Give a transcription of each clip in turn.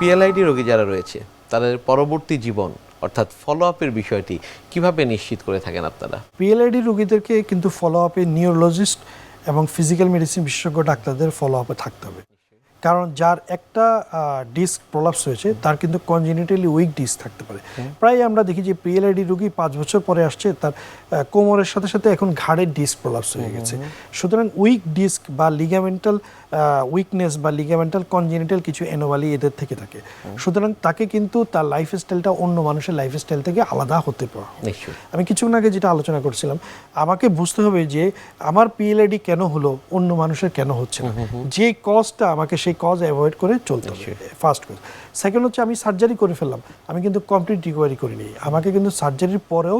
PLID রোগী যারা রয়েছে, তাদের পরবর্তী জীবন, অর্থাৎ ফলো আপের বিষয়টি কীভাবে নিশ্চিত করে থাকেন আপনারা? পিএলআইডি রোগীদেরকে কিন্তু ফলো আপে নিউরোলজিস্ট এবং ফিজিক্যাল মেডিসিন বিশেষজ্ঞ ডাক্তারদের ফলো আপে থাকতে হবে। কারণ যার একটা ডিস্ক প্রলাপস হয়েছে তার কিন্তু কনজেনিটালি উইক ডিস্ক থাকতে পারে। প্রায় আমরা দেখি যে পিএলআইডি রোগী পাঁচ বছর পরে আসছে তার কোমরের সাথে সাথে এখন ঘাড়ের ডিস্ক প্রলাপস হয়ে গেছে। সুতরাং উইক ডিস্ক বা লিগামেন্টাল উইকনেস বা লিগামেন্টাল কনজেনিটাল কিছু এনোমালি এদের থেকে থাকে। সুতরাং তাকে কিন্তু তার লাইফস্টাইলটা অন্য মানুষের লাইফস্টাইল থেকে আলাদা হতে পারে। আমি কিছুক্ষণ আগে যেটা আলোচনা করছিলাম আমাকে বুঝতে হবে যে আমার পিএলআইডি কেন হলো অন্য মানুষের কেন হচ্ছে না? যে কজটা আমাকে সেই কজ অ্যাভয়েড করে চলতে হবে ফার্স্ট কজ সেকেন্ড হচ্ছে আমি সার্জারি করে ফেললাম। আমি কিন্তু কমপ্লিট রিকভারি করিনি। আমাকে কিন্তু সার্জারির পরেও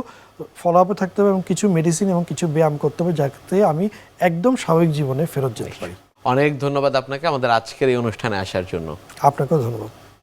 ফলো আপে থাকতে হবে এবং কিছু মেডিসিন এবং কিছু ব্যায়াম করতে হবে যাতে আমি একদম স্বাভাবিক জীবনে ফেরত যেতে পারি। অনেক ধন্যবাদ আপনাকে আমাদের আজকের এই অনুষ্ঠানে আসার জন্য। আপনাকেও ধন্যবাদ।